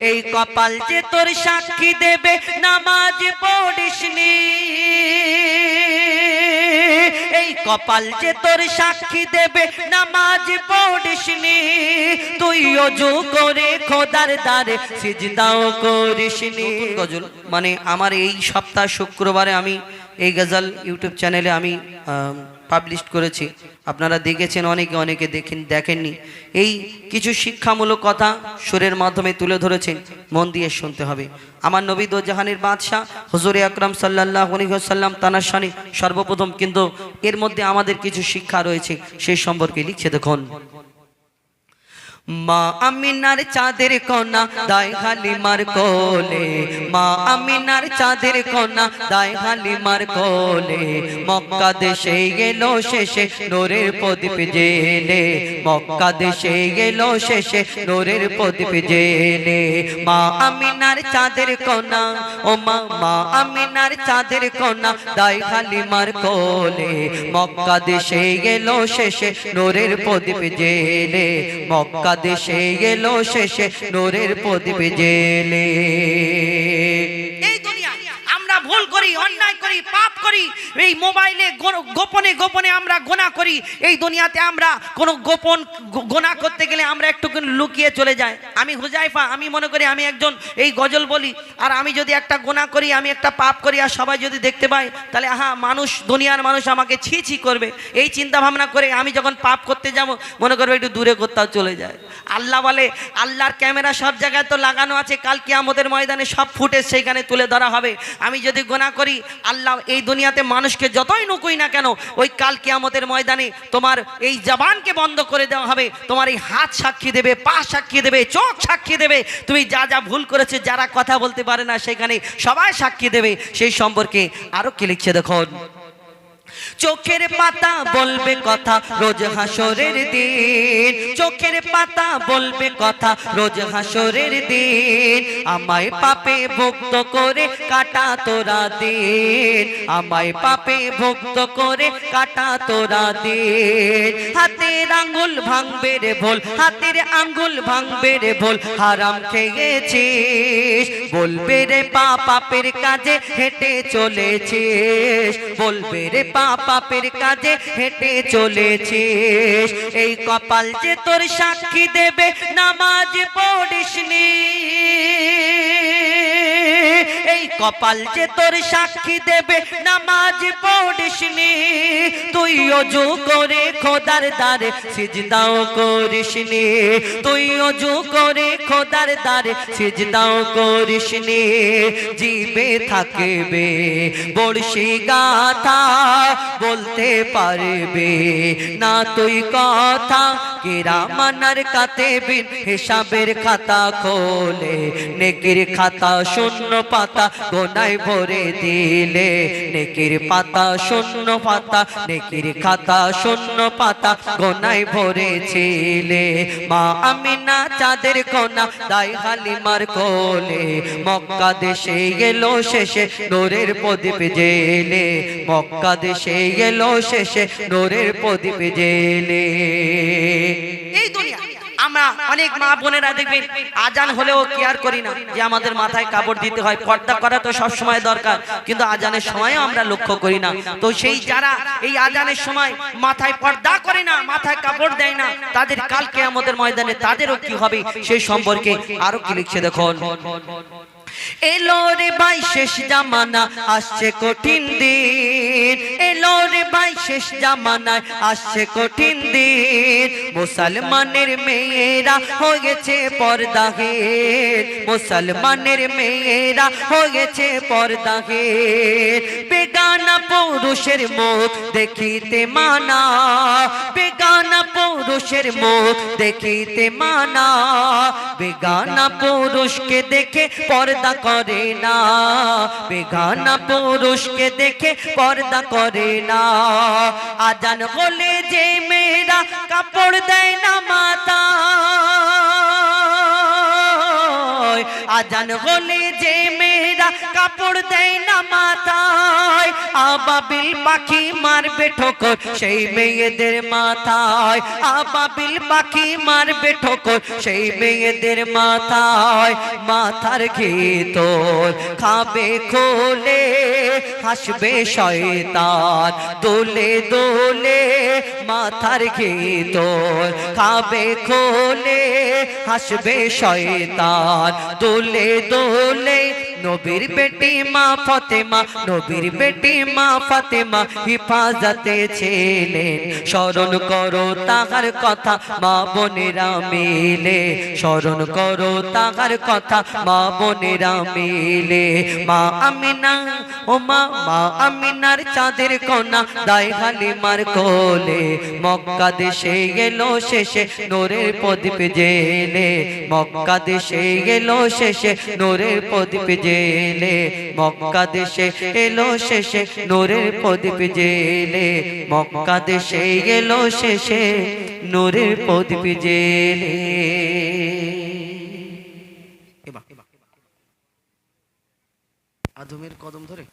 এই কপাল যে তোর সাক্ষী দেবে, নামাজ পড়িসনি। এই কপাল যে তোর সাক্ষী দেবে, নামাজ পড়িসনি। তুই অজু করে খোদার দ্বারে সিজদাও করিসনি। গজল মানে আমার এই সপ্তাহ শুক্রবারে আমি এই গজল ইউটিউব চ্যানেলে আমি পাবলিশ করেছে। আপনারা দেখেছেন, অনেকে অনেকে দেখেন, দেখেননি। এই কিছু শিক্ষামূলক কথা সুরের মাধ্যমে তুলে ধরেছেন, মন দিয়ে শুনতে হবে। আমার নবী জাহানের বাদশাহ হজুরে আকরাম সাল্লাহ সাল্লাম তানার সানি সর্বপ্রথম, কিন্তু এর মধ্যে আমাদের কিছু শিক্ষা রয়েছে, সেই সম্পর্কে লিখছে দেখুন। মা আমিনার চাঁদের কোনা দায় হালিমার কোলে। মা আমিনার চাঁদের কোনা দায় হালিমার কোলে। মক্কা দেশে গেল শেষে নোরের প্রদীপ জেলে। মক্কা দেশে গেল শেষে নোরের প্রদীপ জেলে। মা আমিনার চাঁদের কোনা ও মা মা আমিনার চাঁদের কোনা দায় হালিমার কোলে। মক্কা দেশে গেল শেষে নোরের প্রদীপ জেলে। মক্কা দেশে গেল শেষে নোরের প্রদীপ জেলে। করি, পাপ করি, এই মোবাইলে গোপনে গোপনে আমরা গোনা করি, এই দুনিয়াতে আমরা কোনো গোপন গোনা করতে গেলে আমরা একটু লুকিয়ে চলে যাই। আমি হুজাইফা, আমি মনে করি আমি একজন এই গজল বলি, আর আমি যদি একটা গোনা করি, আমি একটা পাপ করি, আর সবাই যদি দেখতে পাই তাহলে হ্যাঁ মানুষ, দুনিয়ার মানুষ আমাকে ছি ছি করবে। এই চিন্তা ভাবনা করে আমি যখন পাপ করতে যাব, মনে করব একটু দূরে কোথাও চলে যায়। আল্লাহ বলে, আল্লাহর ক্যামেরা সব জায়গায় তো লাগানো আছে, কাল কিয়ামতের ময়দানে সব ফুটেজ সেইখানে তুলে ধরা হবে। আমি যদি গোনা করি, আল্লাহ এই দুনিয়াতে মানুষকে যতই নুকুই না কেন, ওই কাল কেয়ামতের ময়দানে তোমার এই জবানকে বন্ধ করে দেওয়া হবে, তোমার এই হাত সাক্ষী দেবে, পা সাক্ষী দেবে, চোখ সাক্ষী দেবে। তুমি যা যা ভুল করেছে, যারা কথা বলতে পারে না, সেখানে সবাই সাক্ষী দেবে। সেই সম্পর্কে আরও কি লিখছে দেখুন। চোখের পাতা বলবে কথা রোজ হাসরের দিন। চোখের পাতা বলবে কথা রোজ হাসরের দিন। আমায় পাপে ভুক্ত করে কাটা তোরা দিন। আমায় পাপে ভুক্ত করে কাটা তোরা দিন। হাতের আঙ্গুল ভাঙবে রে ভোল, হাতের আঙ্গুল ভাঙবে রে ভোল, হারাম খেয়েছিস। বলবে রে পাপের কাজে হেঁটে চলেছিস। বলবে রে পা পাপের কাজে হেঁটে চলেছিস। এই কপাল যে তোর সাক্ষী দেবে, নামাজ পড়িসনি। এই কপাল যে তোর সাক্ষী দেবে, নামাজ পড়িসনি। তুই অজু করে খোদার দ্বারে সিজদাও করিসনি। তুই অজু করে খোদার দ্বারে সিজদাও করিসনি। জিবে থাকবে বড়শি গাথা বলতে পারবে না তুই কথা। কেরা মানার কাতে বিন হিসাবের খাতা খোলে, নেকির খাতা শূন্য পাতা গোনায় ভরে দিলে, নেকির পাতা শূন্য পাতা নেকির খাতা, শূন্য পাতা গোনায় ভরেছিলে। মা আমিনা চাঁদের কোনা তাই হালিমার কোলে। মক্কা দেশে গেল শেষে নোরের প্রদীপ জেলে। মক্কা দেশে গেল শেষে নোরের প্রদীপ জেলে। এই দুনিয়া। আমরা অনেক মা বোনেরা দেখবেন, আজান হলেও কেয়ার করি না, যে আমাদের মাথায় কাপড় দিতে হয়, পর্দা করা তো সব সময় দরকার, কিন্তু আজানের সময়ও আমরা লক্ষ্য করি না। তো সেই যারা এই আজানের সময় মাথায় পর্দা করে না, মাথায় কাপড় দেয় না, তাদের কালকে আমাদের ময়দানে তাদেরও কি হবে সেই সম্পর্কে আরও কি লিখছে দেখুন। এলো রে ভাই, শেষ জামানা, আসছে কঠিন দিন। রে ভাই শেষ জামানায় আসছে কঠিন দিন। মুসলমানের মেয়েরা হয়েছে পর্দাহের মুসলমানের মেয়েরা হয়েছে পর্দাহের বেগানা পুরুষের মুখ দেখিতে মানা। বেগানা পুরুষের মুখ দেখিতে মানা। বেগানা পুরুষকে দেখে পর্দা করে না। বেগানা পুরুষকে দেখে পর্দা করে না। আজান বলে যে মেয়েরা কাপড় দেয় না মাতা আজান বলে মেয়েরা মেয়েরা কাপড় দেয় না মাথায় আবাবিল পাখি মারবে ঠোকর, সেই মেয়েদের মাথায় আবাবিল পাখি মারবে ঠোকর, সেই মেয়েদের মাথায়, মাথার ঘিতর খাবে খোলে, হাসবে শয়তান, দোলে দোলে মাথার ঘিতর খাবে খোলে, হাসবে শয়তান, দোলে দোলে day নবীর বেটি মা ফতেমা, নবীর বেটি মা ফাতেমা হিফাজতে ছিলেন। স্মরণ করো তাহার কথা, মা বোনেরা মিলে। স্মরণ করো তাহার কথা, মা বোনেরা মিলে। মা আমিনা, ও মা মা আমিনার চাঁদের কোনা দায় হালিমার কোলে। মক্কা দেশে গেলো শেষে নোরের প্রদীপ জেলে। মক্কা দেশে গেলো শেষে নোরের প্রদীপ জেলে মক্কা দেশে এলো শেষে, নোরের প্রদীপ জেলে। মক্কা দেশে এলো শেষে, নোরের প্রদীপ জেলে। আধুমের কদম ধরে।